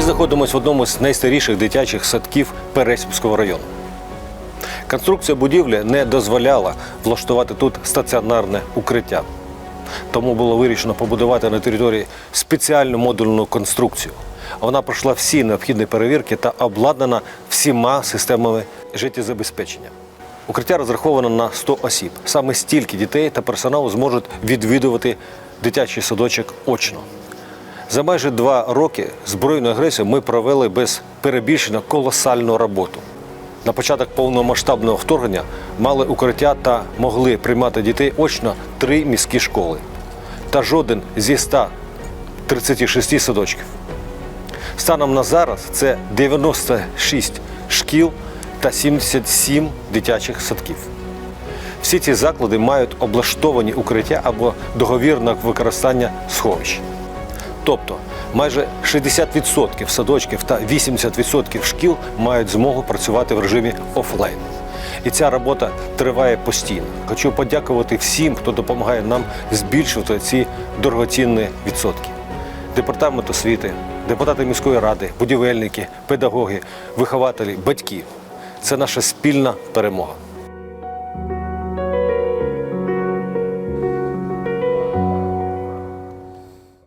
знаходимося в одному з найстаріших дитячих садків Пересівського району. Конструкція будівлі не дозволяла влаштувати тут стаціонарне укриття. Тому було вирішено побудувати на території спеціальну модульну конструкцію. Вона пройшла всі необхідні перевірки та обладнана всіма системами життєзабезпечення. Укриття розраховано на 100 осіб. Саме стільки дітей та персоналу зможуть відвідувати дитячий садочок очно. За майже два роки збройну агресію ми провели без перебільшення колосальну роботу. На початок повномасштабного вторгнення мали укриття та могли приймати дітей очно три міські школи та жоден зі 136 садочків. Станом на зараз це 96 шкіл та 77 дитячих садків. Всі ці заклади мають облаштовані укриття або договір на використання сховищ. Тобто майже 60% садочків та 80% шкіл мають змогу працювати в режимі офлайн. І ця робота триває постійно. Хочу подякувати всім, хто допомагає нам збільшувати ці дорогоцінні відсотки. Департамент освіти, депутати міської ради, будівельники, педагоги, вихователі, батьки це наша спільна перемога.